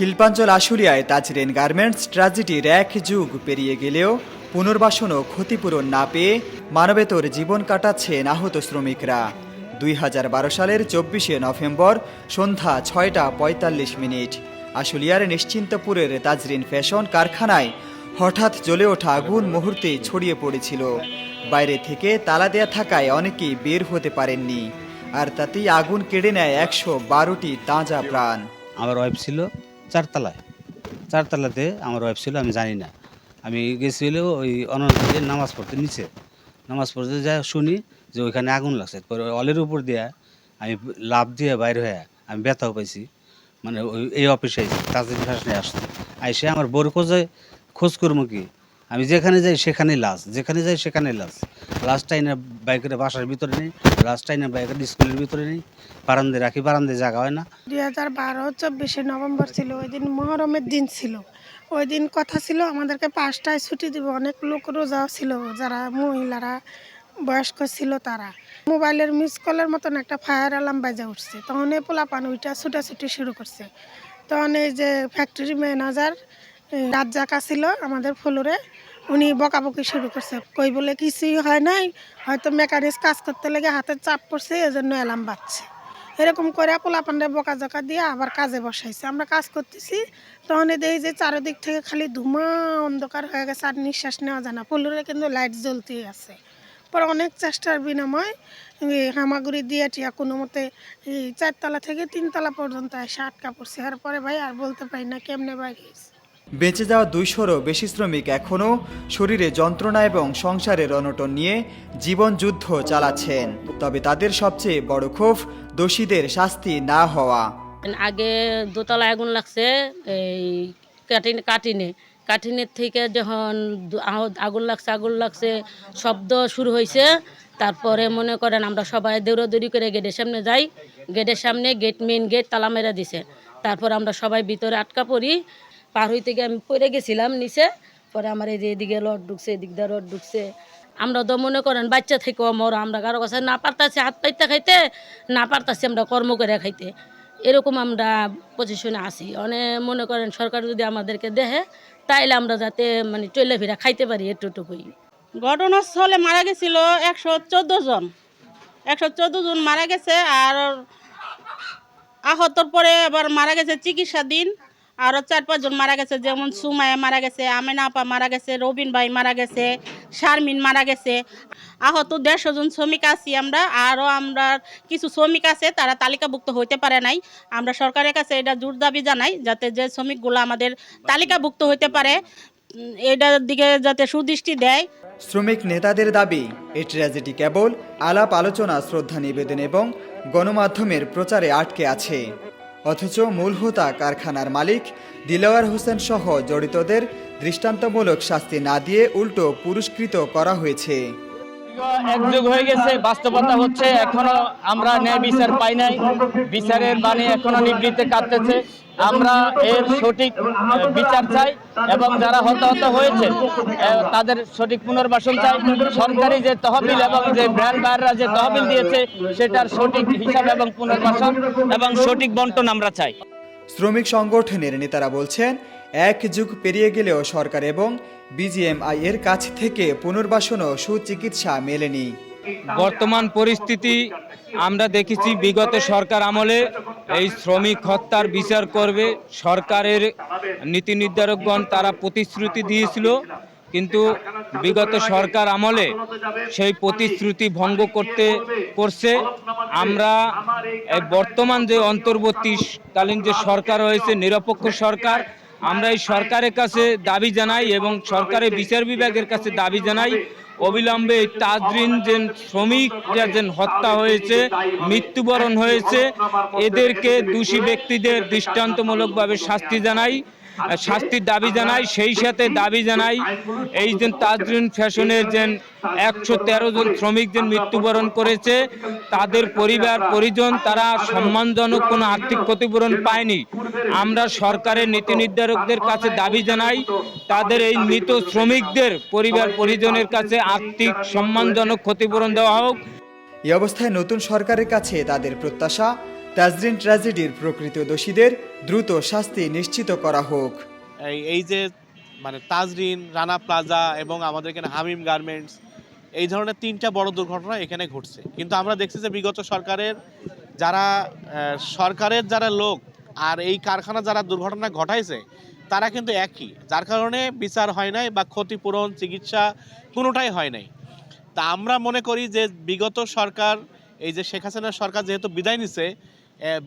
শিল্পাঞ্চল আশুলিয়ায় তাজরেন গার্মেন্টস ট্র্যাজেডির এক যুগ পেরিয়ে গেলেও পুনর্বাসন ও ক্ষতিপূরণ না পেয়ে মানবেতর জীবন কাটাচ্ছেন আহত শ্রমিকরা। দুই হাজার বারো সালের চব্বিশে নভেম্বর সন্ধ্যা ছয়টা পঁয়তাল্লিশ মিনিট। আশুলিয়ার নিশ্চিন্তপুরের তাজরিন ফ্যাশন কারখানায় হঠাৎ জ্বলে ওঠা আগুন মুহূর্তে ছড়িয়ে পড়েছিল। বাইরে থেকে তালা দেয়া থাকায় অনেকেই বের হতে পারেননি। আর তাতেই আগুন কেড়ে নেয় একশো বারোটি তাজা প্রাণ। আমার ওয়াইফ ছিল। চারতলায়। চারতলাতে আমার ওয়াইফ ছিল, আমি জানি না। আমি গেছিল ওই অনন্তকে নামাজ পড়তে নিচে। নামাজ পড়তে যা শুনি যে ওইখানে আগুন লাগছে। পরে অলের উপর দিয়ে আমি লাভ দিয়ে বাইর হয়ে আমি ব্যথাও পাইছি। মানে ওই, এই অফিসে তাদের ফ্যাশনে আসছে আইসে আমার বড় খোঁজে, খোঁজ করব কি? আমি যেখানে যাই সেখানেই লাশ, যেখানে যাই সেখানেই লাশ। লাস্ট টাইনে বাইকের বাসার ভিতরে নেই লাস্ট টাইনে বাইকের স্কুলের ভিতরে নেই বারান্দে রাখি বারান্দে জায়গা হয় না। দুই হাজার বারো, চব্বিশে নভেম্বর ছিল, ওই দিন মহরমের দিন ছিল। ওই দিন কথা ছিল, আমাদেরকে পাঁচটায় ছুটি দিব, অনেক লোক রোজাও ছিল, যারা মহিলারা, বয়স্ক ছিল তারা। মোবাইলের মিস কলের মতন একটা ফায়ার অ্যালার্ম বাজে উঠছে। তখন এই পোলাপান ওইটা ছুটাছুটি শুরু করছে। তখন এই যে ফ্যাক্টরি ম্যানেজার রাজ্জাকা ছিল আমাদের ফ্লোরে উনি বকাবকি শুরু করছে। কই বলে কিছুই হয় নাই, হয়তো মেকানিক্স কাজ করতে লেগে হাতে চাপ পড়ছে, এজন্য অ্যালার্ম বাজছে। এরকম করে পোলাপান্ডে বকা জকা দিয়ে আবার কাজে বসাইছে। আমরা কাজ করতেছি, তখন দেখি যে চারিদিক থেকে খালি ধুমা অন্ধকার হয়ে গেছে, আর নিঃশ্বাস নেওয়া যায় না। ফুলরে কিন্তু লাইট জ্বলতেই আছে। পরে অনেক চেষ্টার বিনিময় হামাগুড়ি দিয়ে টিয়া কোনো মতে চারতলা থেকে তিনতলা পর্যন্ত এসে আটকা পড়ছে। আর পরে ভাই আর বলতে পারি না কেমনে বাইরে বেঁচে যাওয়া দুইশোরও বেশি শ্রমিক এখনও শরীরে যন্ত্রণা এবং সংসারের অনটন নিয়ে জীবন যুদ্ধ চালাচ্ছেন। তবে তাদের সবচেয়ে বড় ক্ষোভ দোষীদের শাস্তি না হওয়া। আগে দোতলায় আগুন লাগছে, এই কাটিন, কাটিনে। কাটিনের থেকে যখন আগুন লাগছে আগুন লাগছে, শব্দ শুরু হয়েছে। তারপরে মনে করেন আমরা সবাই দৌড়াদৌড়ি করে গেটের সামনে যাই। গেটের সামনে গেট মেন গেট, তালা মেরা দিছে। তারপর আমরা সবাই ভিতরে আটকা পড়ি। পার হইতে গিয়ে আমি পড়ে গেছিলাম নিচে। পরে আমার এই যে এদিকে রড ঢুকছে, এদিক দিয়ে রড ঢুকছে। আমরা তো মনে করেন বাচ্চা থেকেও মর আমরা কারও কাছে না পারতাছি হাত পাইতে খাইতে, না পারতাছি আমরা কর্ম করে খাইতে। এরকম আমরা পজিশনে আছি। অনেক মনে করেন সরকার যদি আমাদেরকে দেখে তাইলে আমরা যাতে মানে চলে ফিরা খাইতে পারি এটুটুকুই ঘটনাস্থলে মারা গেছিল একশো চোদ্দ জন। একশো চোদ্দ জন মারা গেছে আর আহতর পরে আবার মারা গেছে চিকিৎসাধীন। আরও চার পাঁচজন মারা গেছে, যেমন সুমায়া মারা গেছে, আমেনা আপা মারা গেছে, রবিন ভাই মারা গেছে, শারমিন মারা গেছে। আহত দেড়শো জন শ্রমিক আছি আমরা আরও আমরা কিছু শ্রমিক আছে, তারা তালিকাভুক্ত হইতে পারে নাই। আমরা সরকারের কাছে এটা জোর দাবি জানাই, যাতে যে শ্রমিকগুলো আমাদের তালিকাভুক্ত হইতে পারে এটার দিকে যাতে সুদৃষ্টি দেয়। শ্রমিক নেতাদের দাবি, এই ট্র্যাজেডি কেবল আলাপ, আলোচনা, শ্রদ্ধা নিবেদন এবং গণমাধ্যমের প্রচারে আটকে আছে। অথচ মূল হোতা কারখানার মালিক দিলওয়ার হোসেন সহ জড়িতদের দৃষ্টান্তমূলক শাস্তি না দিয়ে উল্টো পুরস্কৃত করা হয়েছে। একযুগ হয়ে গেছে, বাস্তবতা হচ্ছে এখনও আমরা ন্যায় বিচার পাই নাই। বিচারের বাণী এখনও নিবৃত্তে কাঁদতেছে। আমরা এর সঠিক বিচার চাই এবং যারা হতাহত হয়েছে তাদের সঠিক পুনর্বাসন চাই। সরকারি যে তহবিল এবং যে ব্র্যান্ড বায়াররা যে তহবিল দিয়েছে, সেটার সঠিক হিসাব এবং পুনর্বাসন এবং সঠিক বন্টন আমরা চাই। শ্রমিক সংগঠনের নেতারা বলছেন, এক যুগ পেরিয়ে গেলেও সরকার এবং বিজিএমআই এর কাছ থেকে পুনর্বাসন ও সুচিকিৎসা মেলেনি। বর্তমান পরিস্থিতি আমরা দেখেছি বিগত সরকার আমলে এই শ্রমিক হত্যার বিচার করবে। সরকারের নীতি নির্ধারকগণ তারা প্রতিশ্রুতি দিয়েছিল। কিন্তু বিগত সরকার আমলে সেই প্রতিশ্রুতি ভঙ্গ করতে করছে। আমরা বর্তমান যে অন্তর্বর্তীকালীন যে সরকার হয়েছে নিরপেক্ষ সরকার, আমরা এই সরকারের কাছে দাবি জানাই এবং সরকারের বিচার বিভাগের কাছে দাবি জানাই। অবিলম্বে এই তাজরিন যে শ্রমিকরা যে হত্যা হয়েছে, মৃত্যুবরণ হয়েছে, এদেরকে দোষী ব্যক্তিদের দৃষ্টান্তমূলকভাবে শাস্তি জানাই। শাস্তির দাবি জানাই সেই সাথে দাবি জানাই এই যে তাজরিন ফ্যাশনের যে একশো তেরো জন শ্রমিক যে মৃত্যুবরণ করেছে তাদের পরিবার পরিজন তারা সম্মানজনক কোনো আর্থিক ক্ষতিপূরণ পায়নি। আমরা সরকারের নীতি নির্ধারকদের কাছে দাবি জানাই তাদের এই মৃত শ্রমিকদের পরিবার পরিজনের কাছে আর্থিক সম্মানজনক ক্ষতিপূরণ দেওয়া হোক। এই অবস্থায় নতুন সরকারের কাছে তাদের প্রত্যাশা তাজরিন ট্র্যাজেডির প্রকৃত দোষীদের দ্রুত শাস্তি নিশ্চিত করা হোক। এই যে মানে তাজরিন, রানা প্লাজা এবং আমাদের এখানে হামিম গার্মেন্টস, এই ধরনের তিনটা বড় দুর্ঘটনা এখানে ঘটছে। কিন্তু আমরা দেখছি যে বিগত সরকারের যারা সরকারের যারা লোক আর এই কারখানা যারা দুর্ঘটনা ঘটাইছে, তারা কিন্তু একই। যার কারণে বিচার হয় নাই বা ক্ষতিপূরণ, চিকিৎসা কোনোটাই হয় নাই। তা আমরা মনে করি যে বিগত সরকার, এই যে শেখ হাসিনার সরকার যেহেতু বিদায় নিছে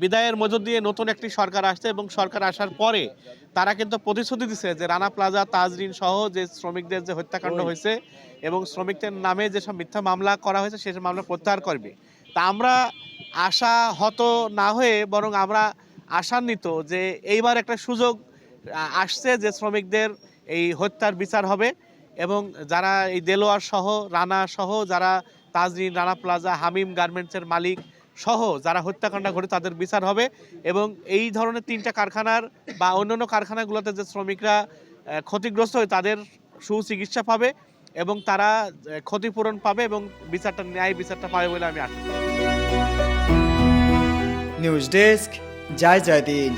বিদায়ের মধ্য দিয়ে নতুন একটি সরকার আসছে এবং সরকার আসার পরে তারা কিন্তু প্রতিশ্রুতি দিছে যে রানা প্লাজা তাজরিন সহ যে শ্রমিকদের যে হত্যাকাণ্ড হয়েছে এবং শ্রমিকদের নামে যেসব মিথ্যা মামলা করা হয়েছে সেসব মামলা প্রত্যাহার করবে। তা আমরা আশা হত না হয়ে বরং আমরা আশান্বিত যে এইবার একটা সুযোগ আসছে যে শ্রমিকদের এই হত্যার বিচার হবে এবং যারা এই দেলোয়ার সহ রানা সহ যারা তাজরিন রানা প্লাজা হামিম গার্মেন্টসের মালিক সহ যারা হত্যাকাণ্ড ঘটে তাদের বিচার হবে এবং এই ধরনের তিনটা কারখানার বা অন্যান্য কারখানাগুলোতে যে শ্রমিকরা ক্ষতিগ্রস্ত হয় তাদের সুচিকিৎসা পাবে এবং তারা ক্ষতিপূরণ পাবে এবং বিচারটা, ন্যায় বিচারটা পাবে বলে আমি আশা করি। নিউজ ডেস্ক জয় জয় দিন